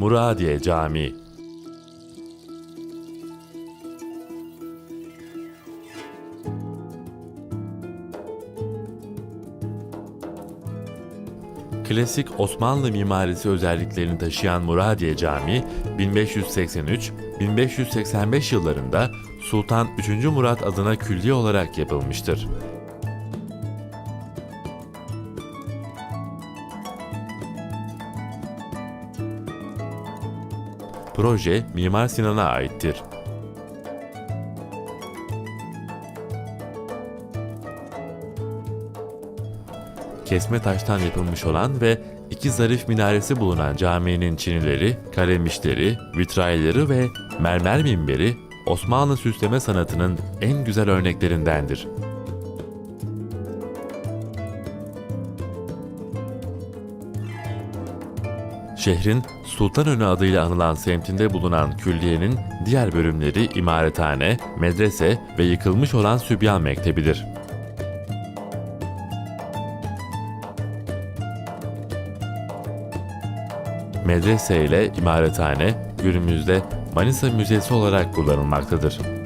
Muradiye Camii Klasik Osmanlı mimarisi özelliklerini taşıyan Muradiye Camii 1583-1585 yıllarında Sultan 3. Murat adına külliye olarak yapılmıştır. Proje Mimar Sinan'a aittir. Kesme taştan yapılmış olan ve iki zarif minaresi bulunan caminin çinileri, kalemişleri, vitrayları ve mermer minberi Osmanlı süsleme sanatının en güzel örneklerindendir. Şehrin Sultanönü adıyla anılan semtinde bulunan külliyenin diğer bölümleri imarethane, medrese ve yıkılmış olan Sübyan Mektebi'dir. Medrese ile imarethane günümüzde Manisa Müzesi olarak kullanılmaktadır.